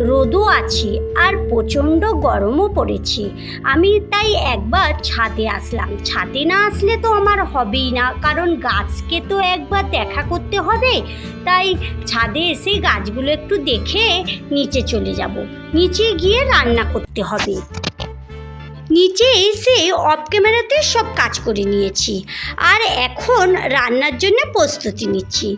রোদও আছে আর প্রচণ্ড গরমও পড়েছে। আমি তাই একবার ছাদে আসলাম। ছাদে না আসলে তো আমার হবেই না, কারণ গাছকে তো একবার দেখা করতে হবে। তাই ছাদে এসে গাছগুলো একটু দেখে নিচে চলে যাব। নিচে গিয়ে রান্না করতে হবে। নিচে এসে অফ ক্যামেরাতে সব কাজ করে নিয়েছি। আর এখন রান্নার জন্য প্রস্তুতি নিচ্ছি।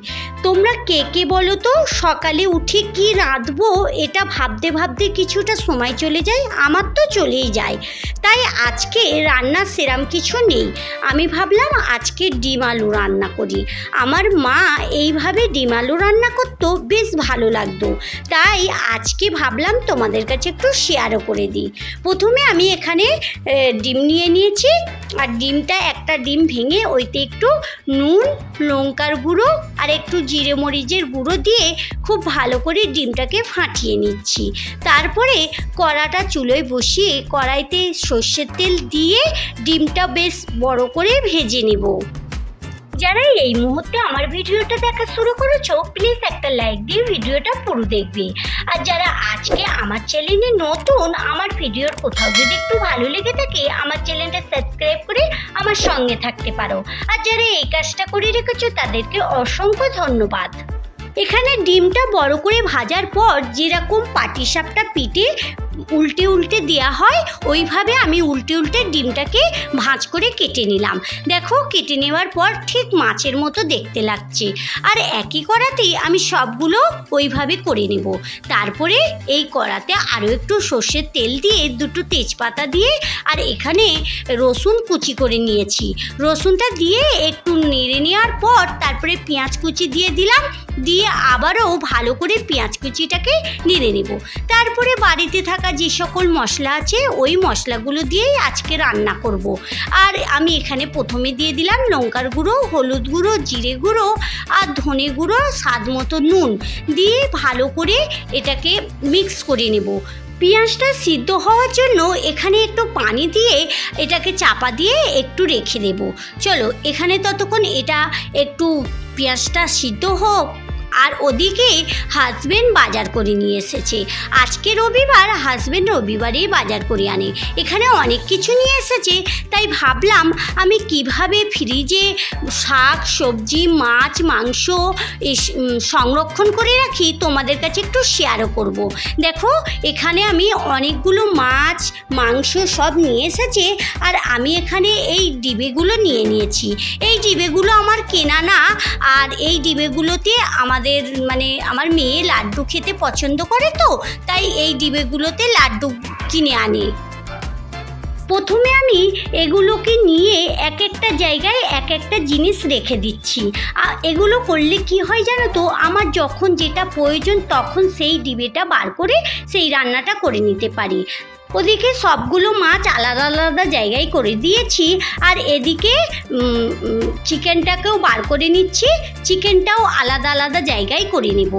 তোমরা কে কে বলো তো, সকালে উঠে কি রাঁধবো, এটা ভাবতে ভাবতে কিছুটা সময় চলে যায়, আমার তো চলেই যায়। তাই আজকে রান্নার সেরাম কিছু নেই। আমি ভাবলাম আজকে ডিম আলু রান্না করি। আমার মা এইভাবে ডিম আলু রান্না করতো, বেশ ভালো লাগতো। তাই আজকে ভাবলাম তোমাদের কাছে একটু শেয়ারও করে দিই। প্রথমে আমি এখানে ডিম নিয়ে নিয়েছি। আর ডিমটা একটা ডিম ভেঙে ওইতে একটু নুন, লঙ্কার গুঁড়ো আর একটু জিরে মরিচের গুঁড়ো দিয়ে খুব ভালো করে ডিমটাকে ফাটিয়ে নিচ্ছি। তারপরে কড়াটা চুলোয় বসিয়ে কড়াইতে সর্ষের তেল দিয়ে ডিমটা বেশ বড় করে ভেজে নেব। যারা এই মুহূর্তে আমার ভিডিওটা দেখা শুরু করেছ প্লিজ একটা লাইক দিয়ে ভিডিওটা পুরো দেখবে। আর যারা আজকে আমার চ্যানেলে নতুন, আমার ভিডিওর কোথাও যদি একটু ভালো লেগে থাকে, আমার চ্যানেলটা সাবস্ক্রাইব করে আমার সঙ্গে থাকতে পারো। আর যারা এই কাজটা করে রেখেছো, তাদেরকে অসংখ্য ধন্যবাদ। এখানে ডিমটা বড় করে ভাজার পর যেরকম পাটিসাপটা পিটে উল্টে উল্টে দেওয়া হয়, ওইভাবে আমি উল্টে উল্টে ডিমটাকে ভাঁজ করে কেটে নিলাম। দেখো, কেটে নেওয়ার পর ঠিক মাছের মতো দেখতে লাগছে। আর একই কড়াতেই আমি সবগুলো ওইভাবে করে নেব। তারপরে এই কড়াতে আরও একটু সর্ষের তেল দিয়ে দুটো তেজপাতা দিয়ে আর এখানে রসুন কুচি করে নিয়েছি। রসুনটা দিয়ে একটু নেড়ে নেওয়ার পর তারপরে পেঁয়াজ কুচি দিয়ে দিলাম, দিয়ে আবারও ভালো করে পেঁয়াজ কুচিটাকে নেড়ে নেব। তারপরে বাড়িতে থাকা যে সকল মশলা আছে, ওই মশলাগুলো দিয়েই আজকে রান্না করব। আর আমি এখানে প্রথমে দিয়ে দিলাম লঙ্কার গুঁড়ো, হলুদ গুঁড়ো, জিরে গুঁড়ো আর ধনে গুঁড়ো, স্বাদ মতো নুন। দিয়ে ভালো করে এটাকে মিক্স করে নেব। পেঁয়াজটা সিদ্ধ হওয়ার জন্য এখানে একটু পানি দিয়ে এটাকে চাপা দিয়ে একটু রেখে দেব। চলো, এখানে ততক্ষণ এটা একটু পেঁয়াজটা সিদ্ধ হোক আর ওদিকে হাজবেন্ড বাজার করে নিয়ে এসেছে। আজকে রবিবার হাজবেন্ড রবিবারেই বাজার করে আনে। এখানে অনেক কিছু নিয়ে এসেছে, তাই ভাবলাম আমি কীভাবে ফ্রিজে শাক, সবজি, মাছ, মাংস সংরক্ষণ করে রাখি তোমাদের কাছে একটু শেয়ারও করব। দেখো, এখানে আমি অনেকগুলো মাছ, মাংস সব নিয়ে এসেছে আর আমি এখানে এই ডিবেগুলো নিয়ে নিয়েছি। এই ডিবেগুলো আমার কেনা না, আর এই ডিবেগুলোতে আমাদের মানে আমার মেয়ে লাড্ডু খেতে পছন্দ করে তো, তাই এই ডিবেগুলোতে লাড্ডু কিনে আনে। প্রথমে আমি এগুলোকে নিয়ে এক একটা জায়গায় এক একটা জিনিস রেখে দিচ্ছি। আর এগুলো করলে কি হয় জানো তো, আমার যখন যেটা প্রয়োজন তখন সেই ডিবেটা বার করে সেই রান্নাটা করে নিতে পারি। ওদিকে সবগুলো মাছ আলাদা আলাদা জায়গায় করে দিয়েছি। আর এদিকে চিকেনটাকেও বার করে নিচ্ছি। চিকেনটাও আলাদা আলাদা জায়গায় করে নেব।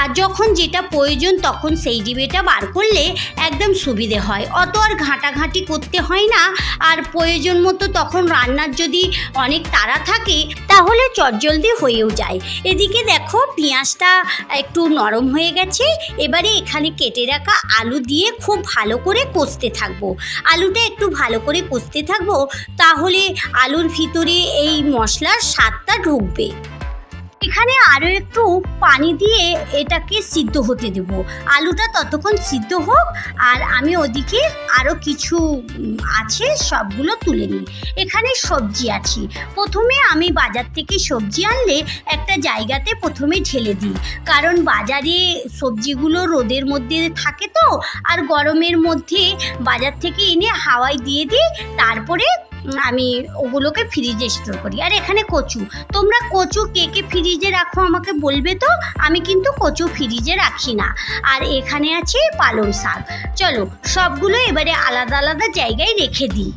আর যখন যেটা প্রয়োজন তখন সেই ডিবেটা বার করলে একদম সুবিধে হয়। অত আর ঘাঁটাঘাঁটি করতে হয় না। আর প্রয়োজন মতো তখন রান্নার যদি অনেক তাড়া থাকে, তাহলে চটজলদি হয়েও যায়। এদিকে দেখো পেঁয়াজটা একটু নরম হয়ে গেছে। এবারে এখানে কেটে রাখা আলু দিয়ে খুব ভালো করে কষতে থাকব। আলুটা একটু ভালো করে কষতে থাকব, তাহলে আলুর ভিতরে এই মশলার স্বাদটা ঢুকবে। এখানে আরও একটু পানি দিয়ে এটাকে সিদ্ধ হতে দেব। আলুটা ততক্ষণ সিদ্ধ হোক, আর আমি ওদিকে আরও কিছু আছে, সবগুলো তুলে নিই। এখানে সবজি আছে। প্রথমে আমি বাজার থেকে সবজি আনলে একটা জায়গাতে প্রথমে ঢেলে দিই। কারণ বাজারে সবজিগুলো রোদের মধ্যে থাকে তো, আর গরমের মধ্যে বাজার থেকে এনে হাওয়ায় দিয়ে দিই, তারপরে আমি ওগুলোকে ফ্রিজে স্টোর করি। আর এখানে কচু। তোমরা কচু কে কে ফ্রিজে রাখো আমাকে বলবে তো? আমি কিন্তু কচু ফ্রিজে রাখি না। আর এখানে আছে পালং শাক। চলো, সবগুলো এবারে আলাদা আলাদা জায়গায় রেখে দিই।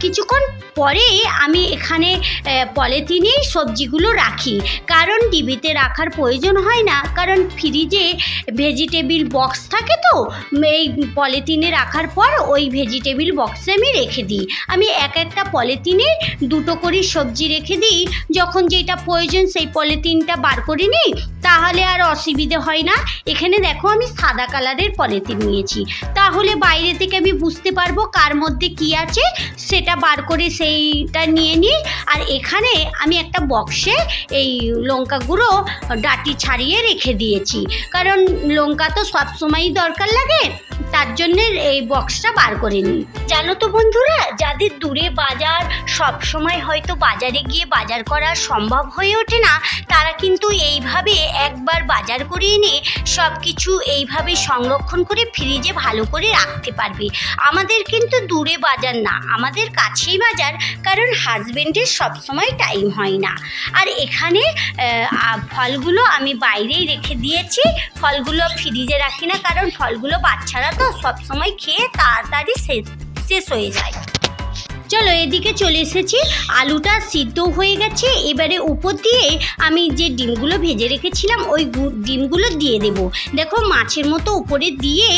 কিছুক্ষণ পরে আমি এখানে পলিথিনে সবজিগুলো রাখি। কারণ ডিবিতে রাখার প্রয়োজন হয় না। কারণ ফ্রিজে ভেজিটেবিল বক্স থাকে তো, এই পলিথিনে রাখার পর ওই ভেজিটেবিল বক্সে আমি রেখে দিই। আমি এক একটা পলিথিনে দুটো করে সবজি রেখে দিই। যখন যেটা প্রয়োজন সেই পলিথিনটা বার করে নিই তাহলে আর অসুবিধে হয় না। এখানে দেখো আমি সাদা কালারের পলিথিন নিয়েছি। তাহলে বাইরে থেকে আমি বুঝতে পারব কার মধ্যে কি আছে, সেটা বার করে সেইটা নিয়ে নিই। আর এখানে আমি একটা বক্সে এই লঙ্কা গুঁড়ো ডাটি ছাড়িয়ে রেখে দিয়েছি। কারণ লঙ্কা তো সবসময়ই দরকার লাগে। তার জন্য এই বক্সটা বার করে নিই। জানো তো বন্ধুরা, যাদের দূরে বাজার সব সময় হয়তো বাজারে গিয়ে বাজার করা সম্ভব হয়ে ওঠে না, তারা কিন্তু এইভাবে একবার বাজার করে এনে সব কিছু এইভাবে সংরক্ষণ করে ফ্রিজে ভালো করে রাখতে পারবে। আমাদের কিন্তু দূরে বাজার না, আমাদের কাছেই বাজার, কারণ হাজবেন্ডের সবসময় টাইম হয় না। আর এখানে ফলগুলো আমি বাইরেই রেখে দিয়েছি, ফলগুলো ফ্রিজে রাখি না, কারণ ফলগুলো বাচ্চারা তো সবসময় খেয়ে তাড়াতাড়ি শেষ শেষ হয়ে যায়। চলো এদিকে চলে এসেছি। আলুটা সিদ্ধ হয়ে গেছে। এবারে উপর দিয়ে আমি যে ডিমগুলো ভেজে রেখেছিলাম, ওই ডিমগুলো দিয়ে দেব। দেখো মাছের মতো উপরে দিয়ে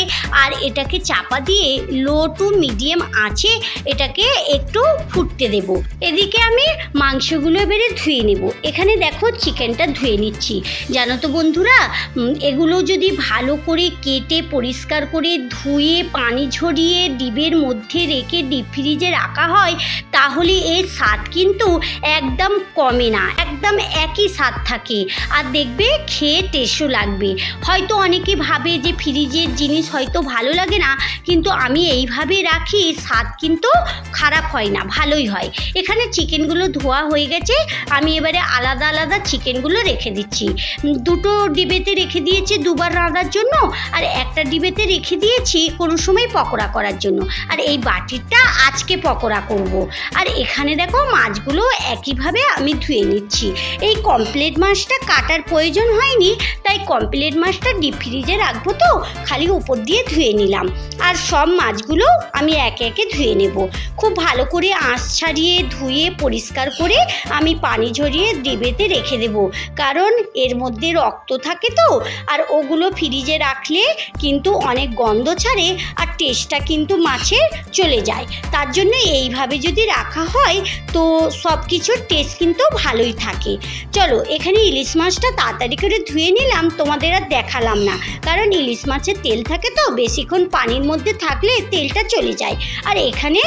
আর এটাকে চাপা দিয়ে লো টু মিডিয়াম আছে এটাকে একটু ফুটতে দেব। এদিকে আমি মাংসগুলো এবারে ধুয়ে নেব। এখানে দেখো চিকেনটা ধুয়ে নিচ্ছি। জানো তো বন্ধুরা এগুলো যদি ভালো করে কেটে পরিষ্কার করে ধুয়ে, পানি ঝরিয়ে ডিবের মধ্যে রেখে ডিপ ফ্রিজে রাখা হয় তাহলে এর স্বাদ কিন্তু একদম কমে না, একদম একই স্বাদ থাকে। আর দেখবে খেয়ে টেস্টও লাগবে। হয়তো অনেকে ভাবে যে ফ্রিজের জিনিস হয়তো ভালো লাগে না, কিন্তু আমি এইভাবে রাখি, স্বাদ কিন্তু খারাপ হয় না, ভালোই হয়। এখানে চিকেনগুলো ধোয়া হয়ে গেছে, আমি এবারে আলাদা আলাদা চিকেনগুলো রেখে দিচ্ছি। দুটো ডিবেতে রেখে দিয়েছি দুবার রাঁধার জন্য, আর একটা ডিবেতে রেখে দিয়েছি কোনো সময় পকোড়া করার জন্য। আর এই বাটিটা আজকে পকোড়া করব। আর এখানে দেখো মাছগুলো একইভাবে আমি ধুয়ে নিচ্ছি। এই কমপ্লেট মাছটা কাটার প্রয়োজন হয়নি, তাই কমপ্লেট মাছটা ডিপ ফ্রিজে রাখব তো, খালি উপর দিয়ে ধুয়ে নিলাম। আর সব মাছগুলো আমি একে একে ধুয়ে নেব। খুব ভালো করে আঁশ ছাড়িয়ে, ধুয়ে, পরিষ্কার করে আমি পানি ঝরিয়ে ডিবেতে রেখে দেব। কারণ এর মধ্যে রক্ত থাকে তো, আর ওগুলো ফ্রিজে রাখলে কিন্তু অনেক গন্ধ ছাড়ে, আর টেস্টটা কিন্তু মাছের চলে যায়। তার জন্য এইভাবে যদি রাখা হয়, তো সব কিছুর টেস্ট কিন্তু ভালোই থাকে। চলো, এখানে ইলিশ মাছটা তাড়াতাড়ি করে ধুয়ে নিলাম, তোমাদের আর দেখালাম না। কারণ ইলিশ মাছের তেল থাকে তো, বেশিক্ষণ পানির মধ্যে থাকলে তেলটা চলে যায়। আর এখানে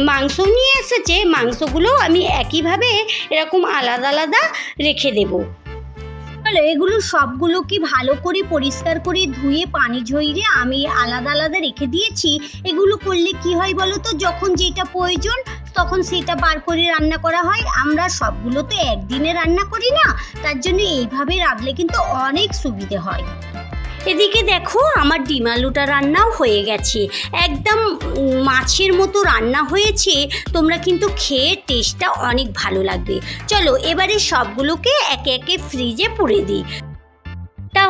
মাংস নিয়ে এসেছে মাংসগুলো আমি একইভাবে এরকম আলাদা আলাদা রেখে দেবো। চলো, এগুলো সবগুলো কি ভালো করে পরিষ্কার করে ধুয়ে, পানি ঝরিয়ে আমি আলাদা আলাদা রেখে দিয়েছি। এগুলো করলে কি হয় বলো তো? যখন যেটা প্রয়োজন, তখন সেটা বার করে রান্না করা হয়। আমরা সবগুলো তো একদিনে রান্না করি না। তার জন্য এইভাবে রাখলে কিন্তু অনেক সুবিধে হয়। এদিকে দেখো, আমার ডিম আলুটা রান্নাও হয়ে গেছে। একদম মাছের মতো রান্না হয়েছে, তোমরা কিন্তু খেয়ে টেস্টটা অনেক ভালো লাগবে। চলো, এবারে সবগুলোকে একে একে ফ্রিজে পুড়ে দিই।